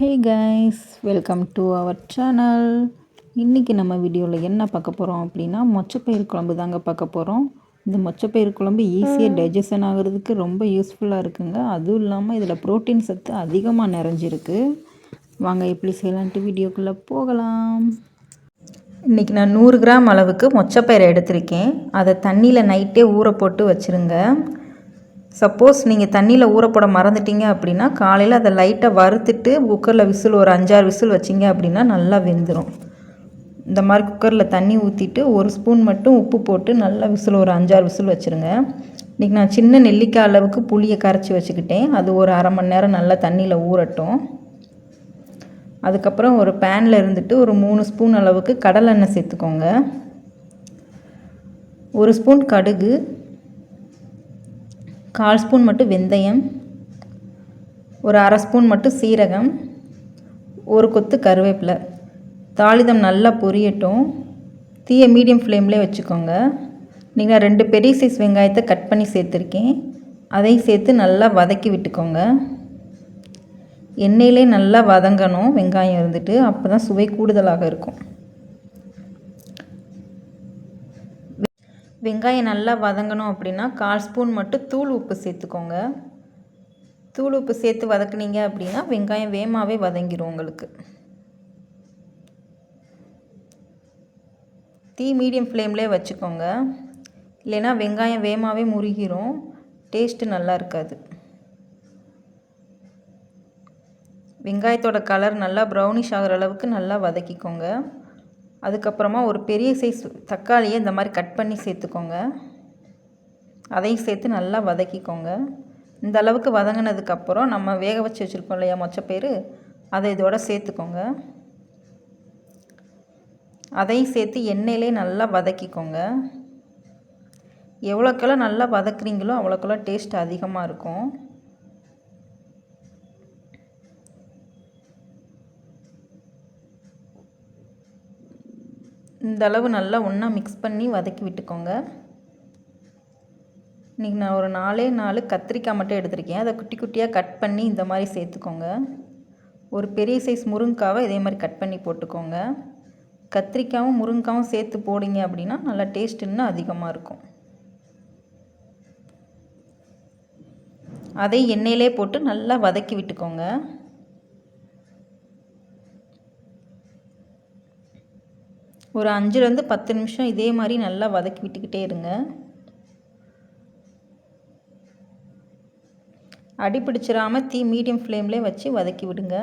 Hey guys welcome to our channel இன்றைக்கி நம்ம வீடியோவில் என்ன பார்க்க போகிறோம் அப்படின்னா மொச்சப்பயிர் குழம்பு தாங்க பார்க்க போகிறோம் இந்த மொச்சப்பயிர் குழம்பு ஈஸியாக டைஜஷன் ஆகிறதுக்கு ரொம்ப யூஸ்ஃபுல்லாக இருக்குங்க. அதுவும் இல்லாமல் இதில் ப்ரோட்டீன் சத்து அதிகமாக நிறைஞ்சிருக்கு. வாங்க எப்படி செய்யலான்ட்டு வீடியோக்குள்ளே போகலாம். இன்றைக்கி நான் நூறு கிராம் அளவுக்கு மொச்சப்பயிரை எடுத்திருக்கேன். அதை தண்ணியில் நைட்டே ஊற போட்டு வச்சுருங்க. சப்போஸ் நீங்கள் தண்ணியில் ஊறப்போட மறந்துட்டீங்க அப்படின்னா காலையில் அதை லைட்டாக வறுத்துட்டு குக்கரில் விசில் ஒரு அஞ்சாறு விசில் வச்சிங்க அப்படின்னா நல்லா வெந்துடும் இந்த மாதிரி குக்கரில் தண்ணி ஊற்றிட்டு ஒரு ஸ்பூன் மட்டும் உப்பு போட்டு நல்லா விசில் ஒரு அஞ்சாறு விசில் வச்சுருங்க. இன்றைக்கி நான் சின்ன நெல்லிக்காய் அளவுக்கு புளியை கரைச்சி வச்சுக்கிட்டேன். அது ஒரு அரை மணி நேரம் நல்லா தண்ணியில் ஊறட்டும். அதுக்கப்புறம் ஒரு பேனில் இருந்துட்டு ஒரு மூணு ஸ்பூன் அளவுக்கு கடலெண்ணெய் சேர்த்துக்கோங்க. ஒரு ஸ்பூன் கடுகு கால் ஸ்பூன் மட்டும் வெந்தயம் ஒரு அரை ஸ்பூன் மட்டும் சீரகம் ஒரு கொத்து கருவேப்பிலை. தாளிதம் நல்லா பொரியட்டும். தீயை மீடியம் ஃப்ளேம்லேயே வச்சுக்கோங்க. நீங்கள் ரெண்டு பெரிய சைஸ் வெங்காயத்தை கட் பண்ணி சேர்த்துருக்கேன். அதையும் சேர்த்து நல்லா வதக்கி விட்டுக்கோங்க. எண்ணெயிலே நல்லா வதங்கணும். வெங்காயம் இருந்துட்டு அப்போ தான் சுவை கூடுதலாக இருக்கும். வெங்காயம் நல்லா வதங்கணும் அப்படின்னா கால் ஸ்பூன் மட்டும் தூள் உப்பு சேர்த்துக்கோங்க. தூள் உப்பு சேர்த்து வதக்குனீங்க அப்படின்னா வெங்காயம் வேகமாகவே வதங்கிடும் உங்களுக்கு. தீ மீடியம் ஃப்ளேம்லேயே வச்சுக்கோங்க. இல்லைன்னா வெங்காயம் வேகமாகவே முருகிரும். டேஸ்ட்டு நல்லா இருக்காது. வெங்காயத்தோட கலர் நல்லா ப்ரௌனிஷ் ஆகிற அளவுக்கு நல்லா வதக்கிக்கோங்க. அதுக்கப்புறமா ஒரு பெரிய சைஸ் தக்காளியை இந்த மாதிரி கட் பண்ணி சேர்த்துக்கோங்க. அதையும் சேர்த்து நல்லா வதக்கிக்கோங்க. இந்த அளவுக்கு வதங்கினதுக்கப்புறம் நம்ம வேக வச்சு வச்சுருக்கோம் இல்லையா மொச்சப்பயிறு அதை இதோட சேர்த்துக்கோங்க. அதையும் சேர்த்து எண்ணெயிலே நல்லா வதக்கிக்கோங்க. எவ்வளோக்கெல்லாம் நல்லா வதக்குறீங்களோ அவ்வளோக்கெல்லாம் டேஸ்ட் அதிகமாக இருக்கும். இந்த அளவு நல்லா ஒன்றா மிக்ஸ் பண்ணி வதக்கி விட்டுக்கோங்க. இன்றைக்கி நான் ஒரு நாலே நாலு கத்திரிக்காய் மட்டும் எடுத்திருக்கேன். அதை குட்டி குட்டியாக கட் பண்ணி இந்த மாதிரி சேர்த்துக்கோங்க. ஒரு பெரிய சைஸ் முருங்காவை இதே மாதிரி கட் பண்ணி போட்டுக்கோங்க. கத்திரிக்காயும் முருங்காவும் சேர்த்து போடுங்க அப்படின்னா நல்லா டேஸ்ட் இன்னும் அதிகமாக இருக்கும். அதை எண்ணெயிலே போட்டு நல்லா வதக்கி விட்டுக்கோங்க. ஒரு அஞ்சுலேருந்து பத்து நிமிஷம் இதே மாதிரி நல்லா வதக்கி விட்டுக்கிட்டே இருங்க. அடி பிடிச்சிடாமல் தீ மீடியம் ஃப்ளேம்லேயே வச்சு வதக்கி விடுங்க.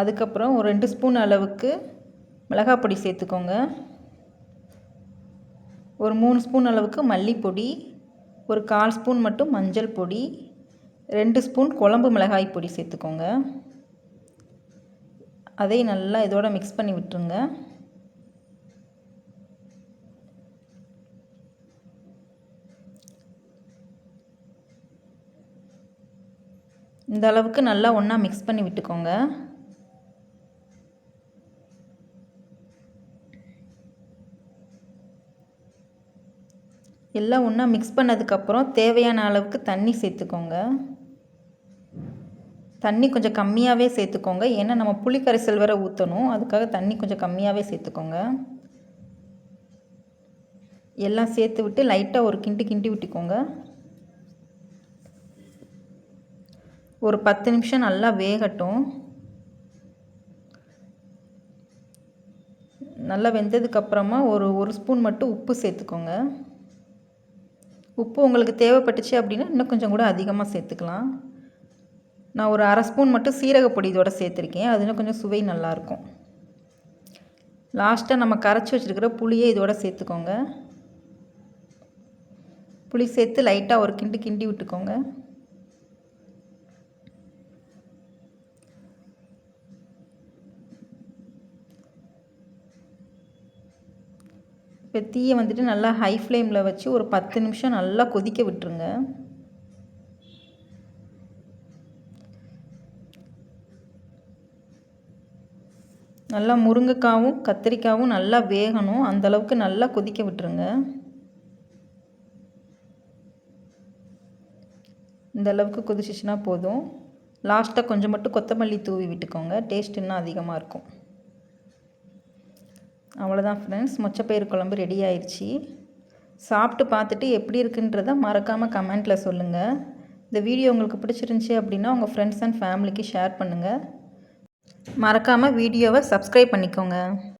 அதுக்கப்புறம் ஒரு ரெண்டு ஸ்பூன் அளவுக்கு மிளகாய் பொடி சேர்த்துக்கோங்க. ஒரு மூணு ஸ்பூன் அளவுக்கு மல்லிப்பொடி ஒரு கால் ஸ்பூன் மட்டும் மஞ்சள் பொடி ரெண்டு ஸ்பூன் குழம்பு மிளகாய் பொடி சேர்த்துக்கோங்க. அதையும் நல்லா இதோட மிக்ஸ் பண்ணி விட்டுருங்க. இந்த அளவுக்கு நல்லா ஒன்றா மிக்ஸ் பண்ணி விட்டுக்கோங்க. எல்லாம் ஒன்றா மிக்ஸ் பண்ணதுக்கப்புறம் தேவையான அளவுக்கு தண்ணி சேர்த்துக்கோங்க. தண்ணி கொஞ்சம் கம்மியாகவே சேர்த்துக்கோங்க. ஏன்னா நம்ம புளிக்கரைசல் வரை வேறு ஊற்றணும் அதுக்காக தண்ணி கொஞ்சம் கம்மியாகவே சேர்த்துக்கோங்க. எல்லாம் சேர்த்து விட்டு லைட்டாக ஒரு கிண்டி கிண்டி விட்டுக்கோங்க. ஒரு பத்து நிமிஷம் நல்லா வேகட்டும். நல்லா வெந்ததுக்கப்புறமா ஒரு ஒரு ஸ்பூன் மட்டும் உப்பு சேர்த்துக்கோங்க. உப்பு உங்களுக்கு தேவைப்பட்டுச்சு அப்படின்னா இன்னும் கொஞ்சம் கூட அதிகமாக சேர்த்துக்கலாம். நான் ஒரு அரை ஸ்பூன் மட்டும் சீரகப்பொடி இதோட சேர்த்துருக்கேன். அது இன்னும் கொஞ்சம் சுவை நல்லாயிருக்கும். லாஸ்ட்டாக நம்ம கரைச்சி வச்சுருக்கிற புளியை இதோட சேர்த்துக்கோங்க. புளி சேர்த்து லைட்டாக ஒரு கிண்டு கிண்டி விட்டுக்கோங்க. இப்போ தீயை வந்துட்டு நல்லா ஹை ஃப்ளேமில் வச்சு ஒரு பத்து நிமிஷம் நல்லா கொதிக்க விட்டுருங்க. நல்லா முருங்கைக்காவும் கத்திரிக்காவும் நல்லா வேகணும். அந்தளவுக்கு நல்லா கொதிக்க விட்டுருங்க. இந்த அளவுக்கு கொதிச்சிச்சுன்னா போதும். லாஸ்ட்டாக கொஞ்சம் மட்டும் கொத்தமல்லி தூவி விட்டுக்கோங்க. டேஸ்ட் இன்னும் அதிகமாக இருக்கும். அவ்வளோதான் ஃப்ரெண்ட்ஸ் மொச்சப்பயிறு குழம்பு ரெடி ஆயிடுச்சு சாப்பிட்டு பார்த்துட்டு எப்படி இருக்குன்றத மறக்காமல் கமெண்ட்டில் சொல்லுங்கள் இந்த வீடியோ உங்களுக்கு பிடிச்சிருந்துச்சி அப்படின்னா உங்கள் ஃப்ரெண்ட்ஸ் அண்ட் ஃபேமிலிக்கு ஷேர் பண்ணுங்கள் மறக்காமல் வீடியோவை சப்ஸ்கிரைப் பண்ணிக்கோங்க.